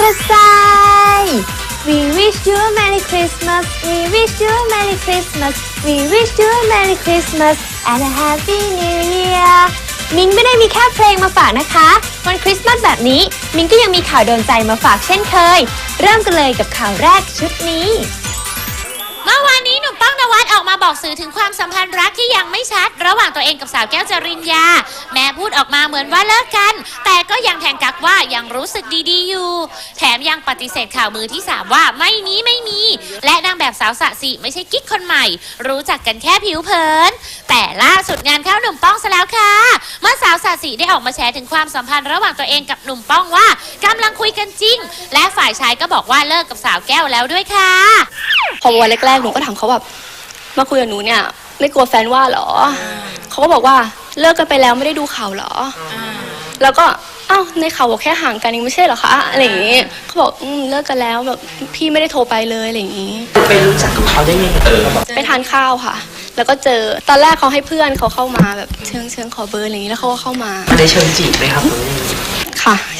กระจาย We wish you a Merry Christmas We wish you a Merry Christmas We wish you a Merry Christmas and a Happy New Year มิ้งไม่ได้มีแค่เพลงมาฝากนะคะ วันคริสต์มาสแบบนี้ มิ้งก็ยังมีข่าวโดนใจมาฝากเช่นเคย เริ่มกันเลยกับข่าวแรกชุดนี้ เมื่อวานนี้ ออกมาบอกสื่อถึงความสัมพันธ์รักที่ยังไม่ชัด ระหว่างตัวเองกับสาวแก้วจริญญา แม้พูดออกมาเหมือนว่าเลิกกัน แต่ก็ยังแทงกักว่ายังรู้สึกดีๆอยู่ แถมยังปฏิเสธข่าวมือที่สามว่าไม่มีไม่มี และนางแบบสาวสะสิไม่ใช่กิ๊กคนใหม่ รู้จักกันแค่ผิวเผิน แต่ล่าสุดงานเข้าหนุ่มป้องซะแล้วค่ะ เมื่อสาวสะสิได้ออกมาแชร์ถึงความสัมพันธ์ระหว่างตัวเองกับหนุ่มป้องว่ากำลังคุยกันจริง และฝ่ายชายก็บอกว่าเลิกกับสาวแก้วแล้วด้วยค่ะ พอวันแรกๆหนูก็ถามเขาแบบ มาคุยกับหนูเนี่ย ไม่กลัวแฟนว่าเหรออเขาก็บอกว่าเลิกกันไปแล้วไม่ได้ดูข่าวเหรออแล้วก็อ้าวในข่าวบอกแค่ห่างกันเองไม่ใช่เหรอคะอะไรอย่างงี้เขาบอกอืมเลิกกันแล้วแบบพี่ไม่ได้โทรไปเลยอะไรอย่างงี้ไปรู้จักกับเขาได้ยังไงเออไปทานข้าวค่ะ แล้วก็เจอตอนแรกเขาให้เพื่อนเขาเข้ามาแบบเชิงเชิงขอเบอร์อะไรอย่างงี้แล้วเขาก็เข้ามาได้เชิญจีบไหมครับตรงนี้ค่ะ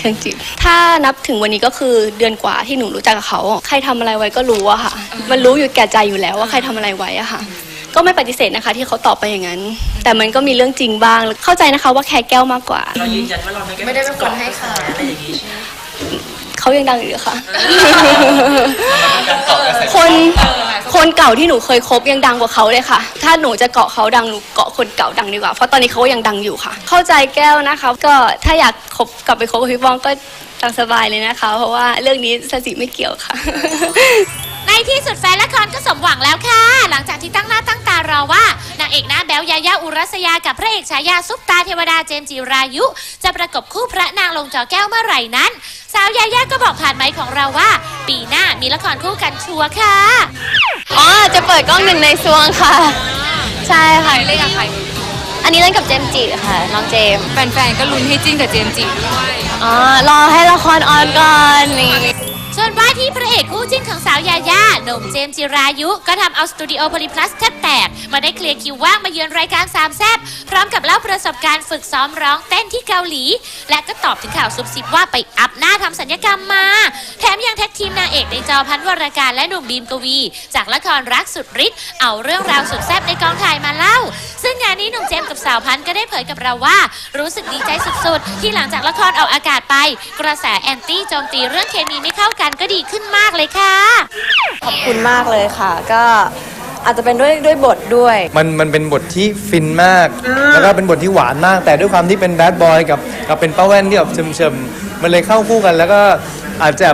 เชิงจีบถ้านับถึงวันนี้ก็คือเดือนกว่าที่หนูรู้จักกับเขา ใครทำอะไรไว้ก็รู้อะค่ะ มันรู้อยู่แก่ใจอยู่แล้วว่าใครทำอะไรไว้อะค่ะ ก็ไม่ปฏิเสธนะคะ ที่เขาตอบไปอย่างนั้น แต่มันก็มีเรื่องจริงบ้าง เข้าใจนะคะว่าแคร์แก้วมากกว่า เรายืนยันว่าเราไม่ได้เป็นคนให้ข่าว อะไรอย่างงี้ใช่ไหมเขายังดังอยู่ค่ะคน คนเก่าที่หนูเคยคบยังดังกว่าเขาเลยค่ะ ถ้าหนูจะเกาะเขาดังหนูเกาะคนเก่าดังดีกว่า เพราะตอนนี้เขายังดังอยู่ค่ะ เข้าใจแก้วนะคะ ก็ถ้าอยากคบกลับไปคบกับพี่บองก็ ตามสบายเลยนะคะ เพราะว่าเรื่องนี้สติไม่เกี่ยวค่ะ ในที่สุดแฟนละครก็สมหวังแล้วค่ะ หลังจากที่ตั้งหน้าตั้งตารอว่านางเอกหน้าแบ๊วยายาอุรัสยากับพระเอกฉายาซุปตาเทวดาเจมส์จิรายุ จะประกบคู่พระนางลงจอแก้วเมื่อไหร่นั้น สาวยายาก็บอกผ่านไมค์ของเราว่า ปีหน้ามีละครคู่กันชัวร์ค่ะ อ๋อ จะเปิดกล้องหนึ่งในซวงค่ะ ใช่ค่ะ เล่นกับใคร อันนี้เล่นกับเจมส์จิค่ะ น้องเจมส์แฟนๆ ก็ลุ้นให้จิ้นกับเจมส์จิด้วย อ๋อ รอให้ละครออนก่อนนี่ ส่วนว่าที่พระเอกคู่จิ้นของสาวยาย่าหนุ่มเจมส์จิรายุ ก็ทำเอาสตูดิโอโพลิพลัสแทบแตก มาได้เคลียร์คิวว่างมาเยือนรายการสามแซบพร้อมกับเล่าประสบการณ์ฝึกซ้อมร้องเต้นที่เกาหลี และก็ตอบถึงข่าวซุบซิบว่าไปอัพหน้าทำสัญญกรรมมา แถมยังแท็กทีมนางเอกในจอพันวรการและหนุ่มบีมกวี จากละครรักสุดฤทธิ์เอาเรื่องราวสุดแซ่บในกองถ่ายมาเล่า ซึ่งงานนี้หนุ่มเจมส์กับสาวพันธ์ก็ได้เผยกับเราว่า รู้สึกดีใจสุดๆ ที่หลังจากละครออกอากาศไป กระแสแอนตี้โจมตีเรื่องเคมีไม่เข้ากันก็ดีขึ้นมากเลยค่ะ ขอบคุณมากเลยค่ะ ก็อาจจะเป็นด้วยด้วยบทด้วย มันมันเป็นบทที่ฟินมาก แล้วก็เป็นบทที่หวานมาก แต่ด้วยความที่เป็นแบดบอยกับกับเป็นป้าแว่นที่แบบเฉมๆมันเลยเข้าคู่กันแล้วก็อาจจะ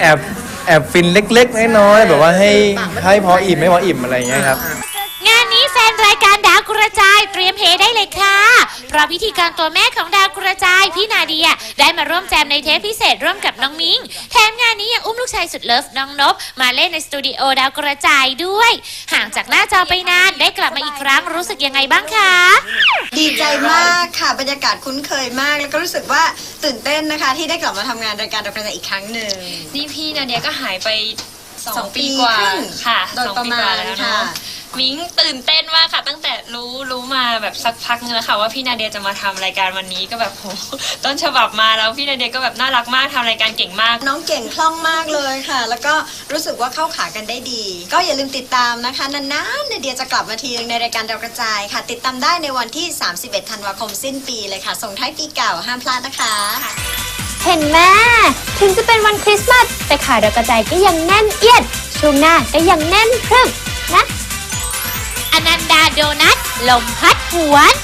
แอบแอบฟินเล็กๆน้อยๆแบบว่าให้ให้พออิ่มไม่พออิ่มอะไรอย่างเงี้ยครับ ได้เลยค่ะ เพราะพิธีกรตัวแม่ของดาวกระจายพี่นาเดียได้มาร่วมแจมในเทปพิเศษร่วมกับน้องมิงแถมงานนี้ยังอุ้มลูกชายสุดเลิฟน้องนบมาเล่นในสตูดิโอดาวกระจายด้วย ห่างจากหน้าจอไปนานได้กลับมาอีกครั้งรู้สึกยังไงบ้างคะดีใจมากค่ะบรรยากาศคุ้นเคยมาก แล้วก็รู้สึกว่าตื่นเต้นนะคะ ที่ได้กลับมาทำงานรายการดอกกระจายอีกครั้งหนึ่ง นี่พี่นาเดียก็หายไปสองสองปีปีกว่าครึ่งค่ะโดยสองประปีมากว่าณแล้วค่ะเนาะ มิ้งตื่นเต้นมากค่ะ ตั้งแต่รู้รู้มาแบบสักพักนึงแล้วค่ะว่าพี่นาเดียจะมาทำรายการวันนี้ก็แบบโหต้นฉบับมาแล้วพี่นาเดียก็แบบน่ารักมากทำรายการเก่งมาก น้องเก่งคล่องมากเลยค่ะ แล้วก็รู้สึกว่าเข้าขากันได้ดี ก็อย่าลืมติดตามนะคะนานๆเดียจะกลับมาทีนึงในรายการดาวกระจายค่ะ ติดตามได้ในวันที่ 31 ธันวาคมสิ้นปีเลยค่ะส่งท้ายปีเก่าห้ามพลาดนะคะ เห็นไหมถึงจะเป็นวันคริสต์มาสแต่ข่าวดาวกระจายก็ยังแน่นเอียดช่วงหน้าก็ยังแน่นพรึบนะอ นันดาโดนัทลมพัดหวน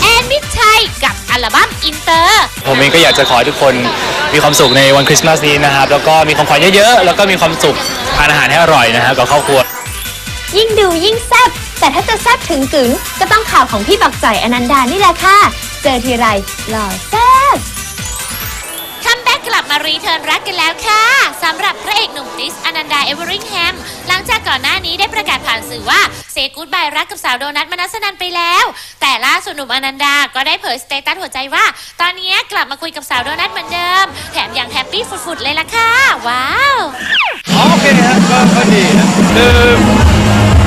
แอนมิตรชัยกับอัลบั้มอินเตอร์ ผมเองก็อยากจะขอให้ทุกคนมีความสุขในวันคริสต์มาสนี้นะครับ แล้วก็มีของขวัญเยอะๆ แล้วก็มีความสุขทานอาหารให้อร่อยนะครับกับครอบครัว ยิ่งดูยิ่งแซ่บแต่ถ้าจะแซ่บถึงกึ๋งก็ต้องข่าวของพี่บักจ่อยอนันดานี่แหละค่ะ เจอทีไรหล่อแซ่บคัมแบ็ กกลับมารีเทิร์นรักกันแล้วค่ะสำหรับพระเอกหนุ่มติสอนันดาเอเวอริงแฮมหลังจากก่อนหน้านี้ได้ประกาศผ่านสื่อว่าเซกูดบายรักกับสาวโดนัทมนัสนันไปแล้ว แต่ล่าสุดหนุ่มอนันดาก็ได้เผยสเตตัสหัวใจว่า ตอนนี้กลับมาคุยกับสาวโดนัทเหมือนเดิม แถมยังแฮปปี้ฟุดๆเลยล่ะค่ะ ว้าวอ๋อโอเคฮะก็ก็ดีนะคือ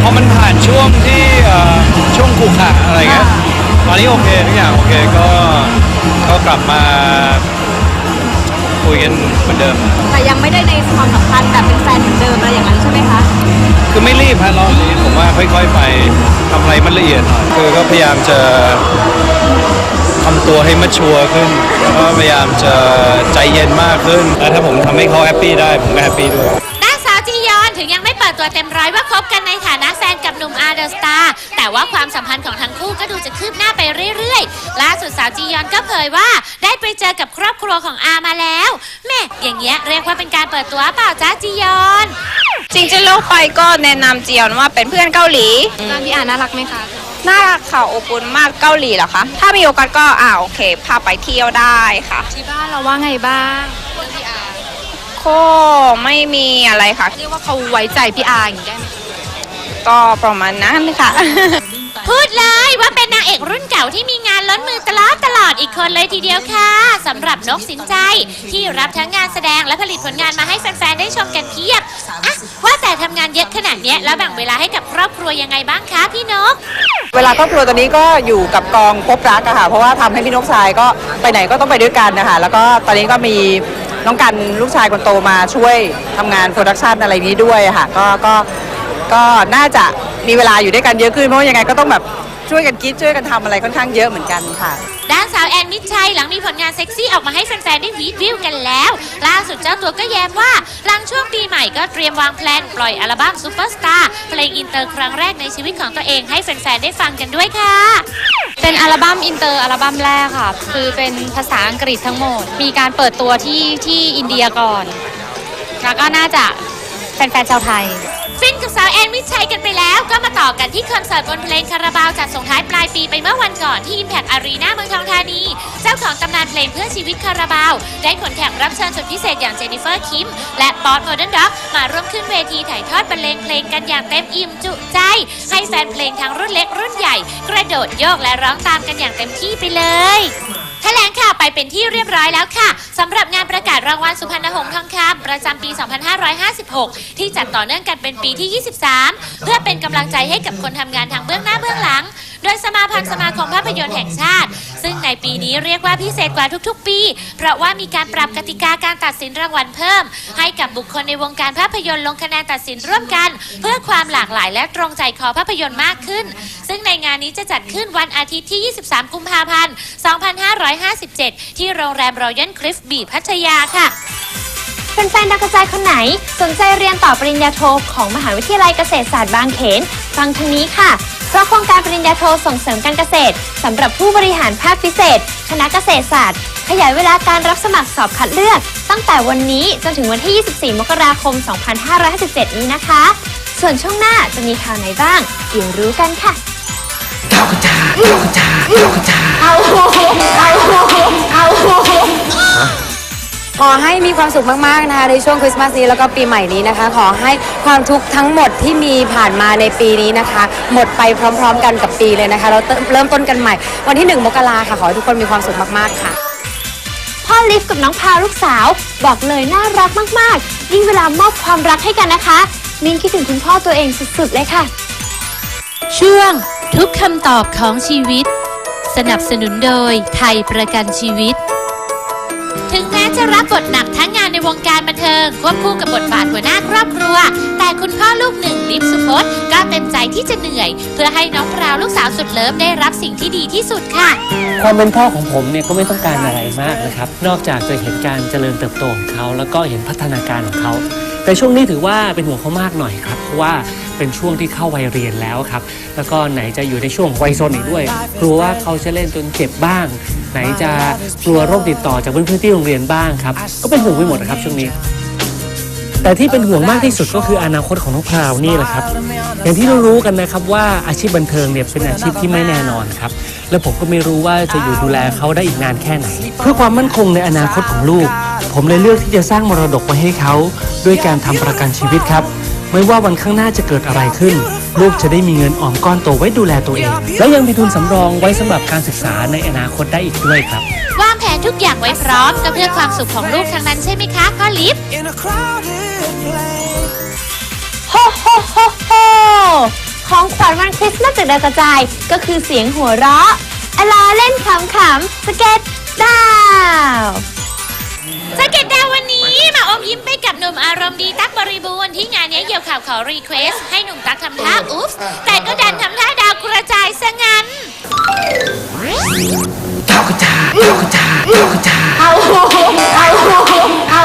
พอมันผ่านช่วงที่เอ่อช่วงขู่ขาอะไรเงี้ยตอนนี้โอเคทุกอย่างโอเคก็ก็กลับมา คุยกันเหมือนเดิม แต่ยังไม่ได้ในความสัมพันธ์แบบเป็นแฟนเหมือนเดิมอะไรอย่างนั้นใช่ไหมคะคือไม่รีบฮะรอบนี้ผมว่าค่อยๆไปทำอะไรมันละเอียดหน่อยคือก็พยายามจะทำตัวให้มัชชัวร์ขึ้นแล้วก็พยายามจะใจเย็นมากขึ้นแล้วถ้าผมทำให้เขาแฮปปี้ได้ผมก็แฮปปี้ด้วย ด้านสาวจียอนถึงยังไม่เปิด ตัวเต็มร้อยว่าคบกันในฐานะแฟนกับหนุ่มอาร์เดอร์สตาร์แต่ว่าความสัมพันธ์ของทั้งคู่ก็ดูจะคืบหน้าไปเรื่อยๆ ล่าสุดสาวจียอนก็เผยว่า ได้ไปเจอกับครอบครัวของอามาแล้วแม่อย่างเงี้ยเรียกว่าเป็นการเปิดตัวเปล่าจ้าจียอน จริงๆแล้วไปก็แนะนำเจียนว่าเป็นเพื่อนเกาหลี ตอนพี่อาน่ารักไหมคะน่ารักค่ะอบอุ่นมากเกาหลีเหรอคะ ถ้ามีโอกาสก็อ่าโอเค พาไปเที่ยวได้ค่ะ ที่บ้านเราว่าไงบ้าง ก็ไม่มีอะไรค่ะ เรียกว่าเขาไว้ใจพี่อาอย่างนี้ได้ไหมก็ประมาณนั้นค่ะ พูดเลยว่าเป็นนางเอกรุ่นเก่าที่มีงานล้นมือตลอดตลอดอีกคนเลยทีเดียวค่ะสำหรับนกสินใจที่รับทั้งงานแสดงและผลิตผลงานมาให้แฟนๆได้ชมกันเพียบอะว่าแต่ทำงานเยอะขนาดเนี้ยแล้วแบ่งเวลาให้กับครอบครัวยังไงบ้างคะพี่นก เวลาครอบครัวตอนนี้ก็อยู่กับกองพบรักอะค่ะ เพราะว่าทำให้พี่นกชายก็ไปไหนก็ต้องไปด้วยกันนะคะ แล้วก็ตอนนี้ก็มี น้องกันลูกชายคนโตมาช่วยทำงานโปรดักชันอะไรนี้ด้วยอะค่ะก็ก็ก็น่าจะมีเวลาอยู่ด้วยกันเยอะขึ้นเพราะว่ายังไงก็ต้องแบบช่วยกันคิดช่วยกันทำอะไรค่อนข้างเยอะเหมือนกันค่ะ ด้านสาวแอนมิดชัยหลังมีผลงานเซ็กซี่ออกมาให้แฟนๆ ได้วีดวิวกันแล้ว ล่าสุดเจ้าตัวก็แย้มว่า หลังช่วงปีใหม่ก็เตรียมวางแพลน ปล่อยอัลบั้มซูเปอร์สตาร์เพลงอินเตอร์ครั้งแรกในชีวิตของตัวเองให้แฟนๆ ได้ฟังกันด้วยค่ะ เป็นอัลบั้มอินเตอร์อัลบั้มแรกค่ะ คือเป็นภาษาอังกฤษทั้งหมด มีการเปิดตัวที่ที่อินเดียก่อน แล้วก็น่าจะแฟนๆชาวไทย ฟินกับสาวแอนมิชัยกันไปแล้วก็มาต่อกันที่คอนเสิร์ตบนเพลงคาราบาวจัดส่งท้ายปลายปีไปเมื่อวันก่อนที่ Impact Arena เมืองทองธานี เจ้าของตำนานเพลงเพื่อชีวิตคาราบาว ได้ขนแขกรับเชิญสุดพิเศษอย่างเจนนิเฟอร์คิม และป๊อตโมเดิร์นด็อกมาร่วมขึ้นเวทีถ่ายทอดบรรเลงเพลงกันอย่างเต็มอิ่มจุใจ ให้แฟนเพลงทั้งรุ่นเล็กรุ่นใหญ่ กระโดดโยกและร้องตามกันอย่างเต็มที่ไปเลย แถลงข่าวไปเป็นที่เรียบร้อยแล้วค่ะสำหรับงานประกาศรางวัลสุพรรณหงส์ทองคำประจำปี 2556 ที่จัดต่อเนื่องกันเป็นปีที่ 23 เพื่อเป็นกำลังใจให้กับคนทำงานทางเบื้องหน้าเบื้องหลัง โดยสมาพันธ์สมาคมภาพยนตร์แห่งชาติ ซึ่งในปีนี้เรียกว่าพิเศษกว่าทุกๆ ปี เพราะว่ามีการปรับกติกาการตัดสินรางวัลเพิ่ม ให้กับบุคคลในวงการภาพยนตร์ลงคะแนนตัดสินร่วมกัน เพื่อความหลากหลายและตรงใจคอภาพยนตร์มากขึ้น ซึ่งในงานนี้จะจัดขึ้นวันอาทิตย์ที่ 23 กุมภาพันธ์ 255 2557 ที่โรงแรมรอยัลคลิฟบีพัทยาค่ะแฟนๆดาวกระจายคนไหน สนใจเรียนต่อปริญญาโทของมหาวิทยาลัยเกษตรศาสตร์บางเขน ฟังทางนี้ค่ะ เพราะโครงการปริญญาโทส่งเสริมการเกษตรสำหรับผู้บริหารภาคพิเศษ คณะเกษตรศาสตร์ ขยายเวลาการรับสมัครสอบคัดเลือก ตั้งแต่วันนี้จนถึงวันที่ 24 มกราคม 2557 นี้นะคะ ส่วนช่วงหน้าจะมีข่าวไหนบ้างเดี๋ยวรู้กันค่ะ ดากระจายดากระจายดากระจาเอาเอาเอาขอให้มีความสุขมากๆนะคะในช่วงคริสต์มาสนี้แล้วก็ปีใหม่นี้นะคะ ขอให้ความทุกข์ทั้งหมดที่มีผ่านมาในปีนี้นะคะ หมดไปพร้อม ๆ กันกับปีเลยนะคะ เราเริ่มต้นกันใหม่ วันที่1มกราค่ะขอให้ทุกคนมีความสุขมากๆค่ะพ่อลิฟกับน้องพาลูกสาว บอกเลยน่ารักมากๆ ยิ่งเวลามอบความรักให้กันนะคะ มินคิดถึงคุณพ่อตัวเองสุดๆเลยค่ะ เช่วง ทุกคำตอบของชีวิต สนับสนุนโดยไทยประกันชีวิต ถึงแม้จะรับบทหนักทั้งงานในวงการบันเทิงควบคู่กับบทบาทหัวหน้าครอบครัว แต่คุณพ่อลูกหนึ่งลิฟสุพจน์ก็เต็มใจที่จะเหนื่อย เพื่อให้น้องพราวลูกสาวสุดเลิฟได้รับสิ่งที่ดีที่สุดค่ะ ความเป็นพ่อของผมเนี่ยก็ไม่ต้องการอะไรมากนะครับ นอกจากจะเห็นการเจริญเติบโตของเขา แล้วก็เห็นพัฒนาการของเขา แต่ช่วงนี้ถือว่าเป็นห่วงเขามากหน่อยครับเพราะว่า เป็นช่วงที่เข้าวัยเรียนแล้วครับ แล้วก็ไหนจะอยู่ในช่วงวัยซนอีกด้วย กลัวว่าเขาจะเล่นจนเจ็บบ้าง ไหนจะกลัวโรคติดต่อจากเพื่อนๆที่โรงเรียนบ้างครับ ก็เป็นห่วงไปหมดนะครับช่วงนี้ แต่ที่เป็นห่วงมากที่สุดก็คืออนาคตของน้องพราวนี่แหละครับ อย่างที่เรารู้กันนะครับว่าอาชีพบันเทิงเนี่ยเป็นอาชีพที่ไม่แน่นอนครับ และผมก็ไม่รู้ว่าจะอยู่ดูแลเขาได้อีกนานแค่ไหน เพื่อความมั่นคงในอนาคตของลูก ผมเลยเลือกที่จะสร้างมรดกไว้ให้เขา ด้วยการทำประกันชีวิตครับ ไม่ว่าวันข้างหน้าจะเกิดอะไรขึ้น ลูกจะได้มีเงินออมก้อนโตไว้ดูแลตัวเอง และยังมีทุนสำรองไว้สำหรับการศึกษาในอนาคตได้อีกด้วยครับวางแผนทุกอย่างไว้พร้อมก็เพื่อความสุขของลูกทั้งนั้นใช่ไหมคะพ่อลิฟโฮโฮโฮโฮของขวัญวันคริสต์มาสจากดาวกระจายก็คือเสียงหัวเราะอลาเล่นขำๆสเก็ตดาว กับหนุ่มอารมณ์ดีตั๊กบริบูรณ์ที่งานนี้เหยี่ยวข่าวขอรีเควสให้หนุ่มตั๊กทำท่าอุ๊บแต่ก็ดันทำท่าดาวกระจายซะงั้นดาวกระจายดาวกระจายดาวกระจายเอาเอาเอา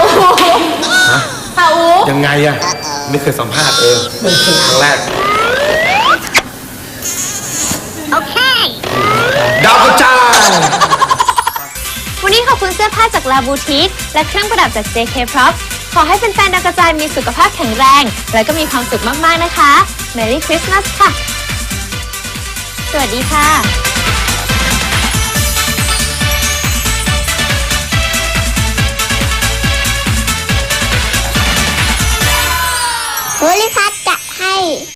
เอายังไงอะไม่เคยสัมภาษณ์เองครั้งแรกโอเคดาวกระจายวันนี้ขอบคุณเสื้อผ้าจากลาบูติกและเครื่องประดับจาก JK Prop ขอให้แฟนๆดาวกระจายมีสุขภาพแข็งแรง และก็มีความสุขมากๆนะคะ Merry Christmas ค่ะ สวัสดีค่ะโพลิพัทจะให้